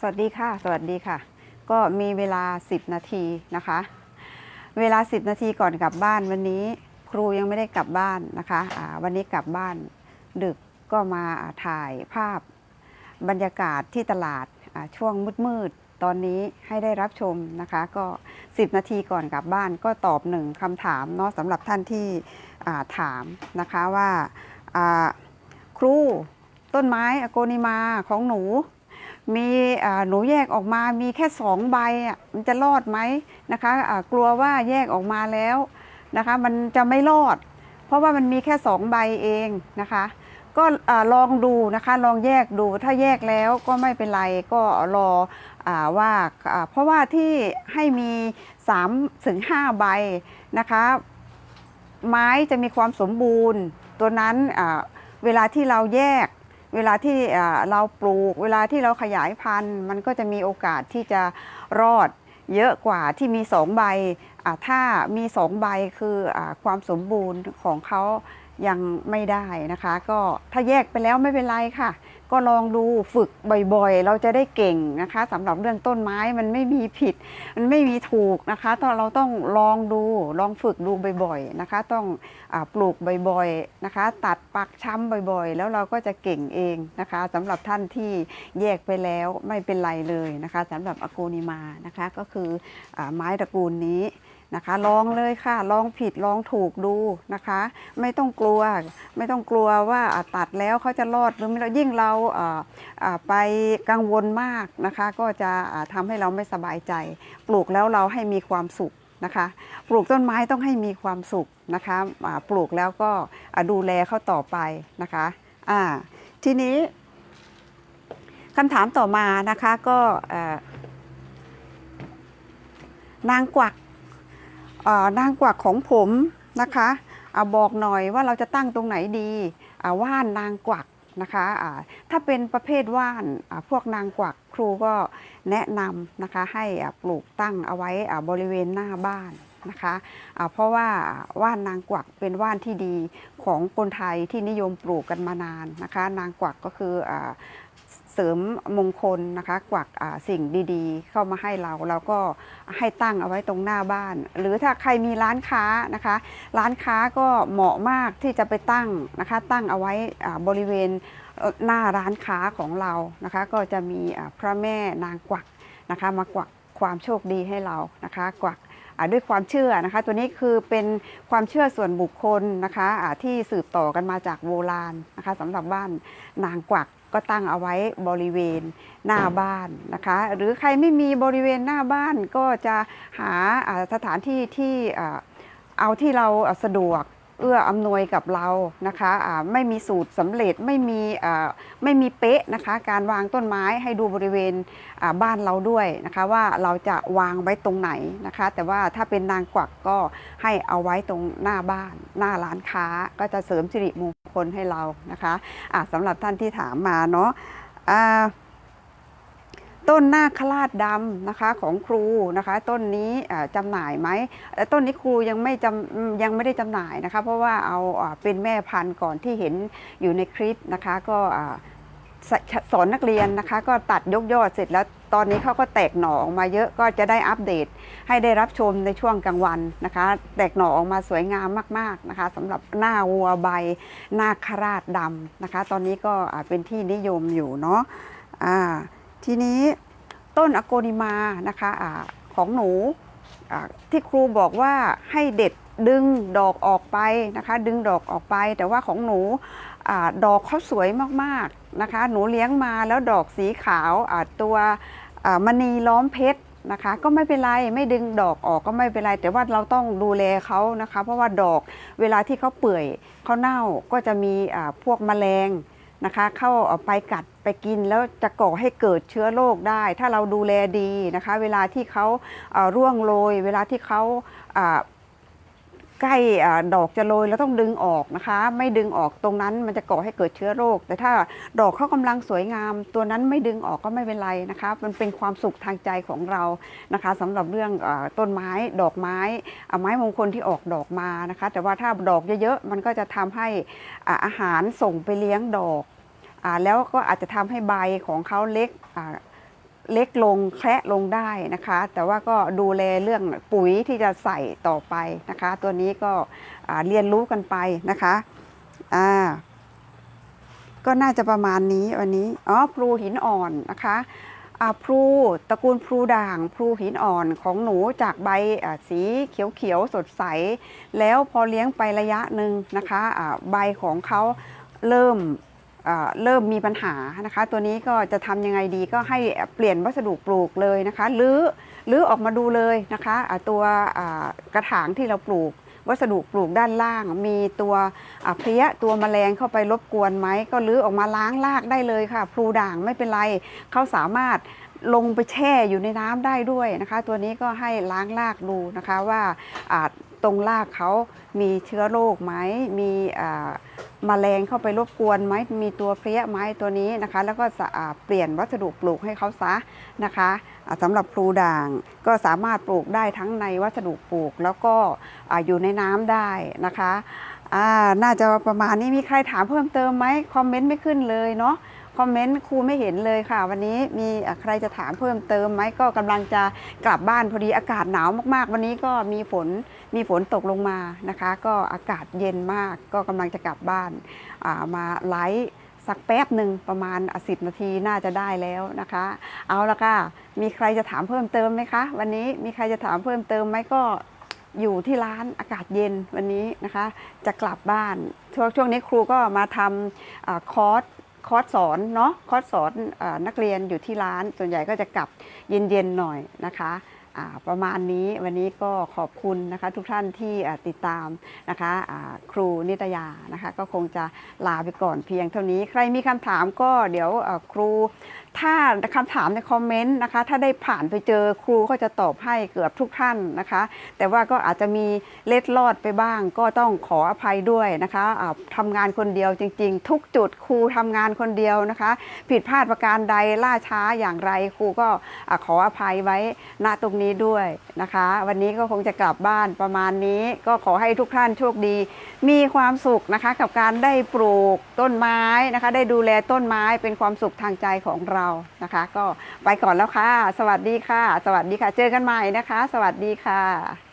สวัสดีค่ะ สวัสดีค่ะ ก็มีเวลา 10 นาทีนะคะ เวลา 10 นาทีก่อนกลับบ้านวันนี้ครูยังไม่ได้กลับบ้านนะคะอ่าวันนี้กลับบ้านดึกก็มาถ่ายภาพบรรยากาศที่ตลาดช่วงมืดๆตอนนี้ให้ได้รับชมนะคะ ก็ 10 นาทีก่อนกลับบ้านก็ตอบหนึ่งคำถามเนาะสำหรับท่านที่ถามนะคะว่าครูต้นไม้อโกนิมาของหนู มีหนูแยกออกมามีแค่สองใบอะมันจะรอดไหมนะคะอ่ากลัวว่าแยกออกมาแล้วนะคะ มันจะไม่รอด เพราะว่ามันมีแค่สองใบเองนะคะ ก็ลองดูนะคะ ลองแยกดูถ้าแยกแล้วก็ไม่เป็นไรก็รออว่าเพราะว่าที่ให้มี3ถึง5ใบนะคะ ไม้จะมีความสมบูรณ์ ตัวนั้นเวลาที่เราแยก เวลาที่เราปลูก เวลาที่เราขยายพันธุ์ มันก็จะมีโอกาสที่จะรอดเยอะกว่าที่มีสองใบถ้ามีสองใบคืออความสมบูรณ์ของเขา ยังไม่ได้นะคะ ก็ถ้าแยกไปแล้วไม่เป็นไรค่ะ ก็ลองดูฝึกบ่อยๆ เราจะได้เก่งนะคะสำหรับเรื่องต้นไม้มันไม่มีผิด มันไม่มีถูกนะคะต้องเราต้องลองดูลองฝึกดูบ่อยๆนะคะ ต้องอปลูกบ่อยๆนะคะ ตัดปักช้ำบ่อยๆ แล้วเราก็จะเก่งเองนะคะสำหรับท่านที่แยกไปแล้วไม่เป็นไรเลยนะคะสำหรับอโกนิมานะคะ ก็คืออไม้ตระกูลนี้ นะคะ ลองเลยค่ะ ลองผิดลองถูกดูนะคะ ไม่ต้องกลัว ไม่ต้องกลัวว่าตัดแล้วเขาจะรอดหรือไม่รอดยิ่งเราไปกังวลมากนะคะ ก็จะอ่าทำให้เราไม่สบายใจ ปลูกแล้วเราให้มีความสุขนะคะ ปลูกต้นไม้ต้องให้มีความสุขนะคะปลูกแล้วก็ดูแลเขาต่อไปนะคะอ่าทีนี้คำถามต่อมานะคะก็นางกวัก นางกวักของผมนะคะอาบอกหน่อยว่าเราจะตั้งตรงไหนดีอาว่านนางกวักนะคะถ้าเป็นประเภทว่านพวกนางกวักครูก็แนะนำนะคะให้ปลูกตั้งเอาไว้บริเวณหน้าบ้านนะคะเพราะว่าว่านนางกวักเป็นว่านที่ดีของคนไทยที่นิยมปลูกกันมานานนะคะ นางกวักก็คืออ เสริมมงคลนะคะกวักสิ่งดีๆ เข้ามาให้เราเราก็ให้ตั้งเอาไว้ตรงหน้าบ้าน หรือถ้าใครมีร้านค้านะคะ ร้านค้าก็เหมาะมากที่จะไปตั้งนะคะ ตั้งเอาไว้บริเวณหน้าร้านค้าของเรานะคะ ก็จะมีพระแม่นางกวักนะคะมากวักความโชคดีให้เรานะคะ กวักอ่าด้วยความเชื่อนะคะ ตัวนี้คือเป็นความเชื่อส่วนบุคคลนะคะที่สืบต่อกันมาจากโบราณนะคะสำหรับบ้านนางกวัก ก็ตั้งเอาไว้บริเวณหน้าบ้านนะคะ หรือใครไม่มีบริเวณหน้าบ้านก็จะหาสถานที่ที่เอาที่เราสะดวกเอื้ออำนวยกับเรานะคะอ่าไม่มีสูตรสำเร็จไม่มีไม่มีเป๊ะนะคะ การวางต้นไม้ให้ดูบริเวณบ้านเราด้วยนะคะ ว่าเราจะวางไว้ตรงไหนนะคะ แต่ว่าถ้าเป็นนางกวักก็ให้เอาไว้ตรงหน้าบ้าน หน้าร้านค้าก็จะเสริมสิริมงคล ให้เรานะคะะสำหรับท่านที่ถามมาเนาะะต้นหน้าคลาดดำนะคะของครูนะคะ ต้นนี้อ่าจำหน่ายไหมต้นนี้ครูยังไม่จำยังไม่ได้จำหน่ายนะคะ เพราะว่าเอาอเป็นแม่พันธุ์ก่อนที่เห็นอยู่ในคลิปนะคะ ก็ สอนนักเรียนนะคะก็ตัดยกยอดเสร็จแล้วตอนนี้เขาก็แตกหน่อออกมาเยอะก็จะได้อัปเดตให้ได้รับชมในช่วงกลางวันนะคะ แตกหน่อออกมาสวยงามมากๆนะคะสำหรับหน้าวัวใบหน้าคราชดำนะคะ ตอนนี้ก็เป็นที่นิยมอยู่เนาะอ่าทีนี้ต้นอโกนิมานะคะอาของหนูที่ครูบอกว่าให้เด็ดดึงดอกออกไปนะคะ ดึงดอกออกไป แต่ว่าของหนูอดอกเขาสวยมากๆ นะคะ หนูเลี้ยงมาแล้วดอกสีขาวตัวมณีล้อมเพชรนะคะ ก็ไม่เป็นไรไม่ดึงดอกออกก็ไม่เป็นไร แต่ว่าเราต้องดูแลเขานะคะ เพราะว่าดอกเวลาที่เขาเปื่อยเขาเน่าก็จะมีพวกแมลงนะคะ เข้าเอไปกัดไปกินแล้วจะก่อให้เกิดเชื้อโรคได้ ถ้าเราดูแลดีนะคะ เวลาที่เขาร่วงโรย เวลาที่เขา ใกล้อดอกจะโรยแล้วต้องดึงออกนะคะ ไม่ดึงออกตรงนั้นมันจะก่อให้เกิดเชื้อโรค แต่ถ้าดอกเขากำลังสวยงาม ตัวนั้นไม่ดึงออกก็ไม่เป็นไรนะคะ มันเป็นความสุขทางใจของเรานะคะสำหรับเรื่องอต้นไม้ดอกไม้ไม้มงคลที่ออกดอกมานะคะ แต่ว่าถ้าดอกเยอะๆมันก็จะทำให้อาหารส่งไปเลี้ยงดอกอแล้วก็อาจจะทำให้ใบของเขาเล็ก เล็กลงแคระลงได้นะคะ แต่ว่าก็ดูแลเรื่องปุ๋ยที่จะใส่ต่อไปนะคะ ตัวนี้ก็เรียนรู้กันไปนะคะอ่าก็น่าจะประมาณนี้วันนี้อ๋อพลูหินอ่อนนะคะอ่าพลูตระกูลพลูด่างพลูหินอ่อนของหนูจากใบสีเขียวๆสดใส แล้วพอเลี้ยงไประยะหนึ่งนะคะอ่าใบของเขาเริ่ม เริ่มมีปัญหานะคะ ตัวนี้ก็จะทำยังไงดีก็ให้เปลี่ยนวัสดุปลูกเลยนะคะหรือหรือออกมาดูเลยนะคะตัวกระถางที่เราปลูก วัสดุปลูกด้านล่าง มีตัวเพลี้ยตัวแมลงเข้าไปรบกวนไหมก็ลื้อออกมาล้างรากได้เลยค่ะ พลูด่างไม่เป็นไรเขาสามารถลงไปแช่อยู่ในน้ำได้ด้วยนะคะ ตัวนี้ก็ให้ล้างรากดูนะคะว่าอ่า ตรงรากเขามีเชื้อโรคไหมมีมแมลงเข้าไปรบกวนไหมมีตัวเพลี้ยไหมตัวนี้นะคะ แล้วก็เปลี่ยนวัสดุปลูกให้เขาซะนะคะสำหรับพลูด่างก็สามารถปลูกได้ทั้งในวัสดุปลูก แล้วก็ออยู่ในน้ำได้นะคะ อ่าน่าจะประมาณนี้มีใครถามเพิ่มเติมไหมคอมเมนต์ไม่ขึ้นเลยเนาะคอมเมนต์ครูไม่เห็นเลยค่ะ วันนี้มีใครจะถามเพิ่มเติมไหมก็กำลังจะกลับบ้านพอดีอากาศหนาวมากๆ วันนี้ก็มีฝนมีฝนตกลงมานะคะ ก็อากาศเย็นมาก ก็กำลังจะกลับบ้านอ่ามาไลฟ์สักแป๊บหนึ่งประมาณสิบนาทีน่าจะได้แล้วนะคะ เอาละค่ะมีใครจะถามเพิ่มเติมไหมคะ วันนี้มีใครจะถามเพิ่มเติมไหมก็ อยู่ที่ร้านอากาศเย็นวันนี้นะคะ จะกลับบ้านช่วงช่วงนี้ครูก็มาทำอคอร์สคอร์สสอนเนาะคอร์สสอนอนักเรียนอยู่ที่ร้าน ส่วนใหญ่ก็จะกลับเย็นๆหน่อยนะคะ ประมาณนี้วันนี้ก็ขอบคุณนะคะทุกท่านที่ติดตามนะคะครูนิตยานะคะก็คงจะลาไปก่อนเพียงเท่านี้ ใครมีคำถามก็เดี๋ยวครูถ้าคำถามในคอมเมนต์นะคะถ้าได้ผ่านไปเจอครูก็จะตอบให้เกือบทุกท่านนะคะ แต่ว่าก็อาจจะมีเล็ดลอดไปบ้าง ก็ต้องขออภัยด้วยนะคะอ่าทำงานคนเดียวจริง ๆ ทุกจุดครูทำงานคนเดียวนะคะ ผิดพลาดประการใดล่าช้าอย่างไรครูก็อขออภัยไว้ณตรงนี้นี้ด้วยนะคะ วันนี้ก็คงจะกลับบ้านประมาณนี้ ก็ขอให้ทุกท่านโชคดี มีความสุขนะคะกับการได้ปลูกต้นไม้นะคะ ได้ดูแลต้นไม้เป็นความสุขทางใจของเรานะคะ ก็ไปก่อนแล้วค่ะ สวัสดีค่ะ สวัสดีค่ะ เจอกันใหม่นะคะ สวัสดีค่ะ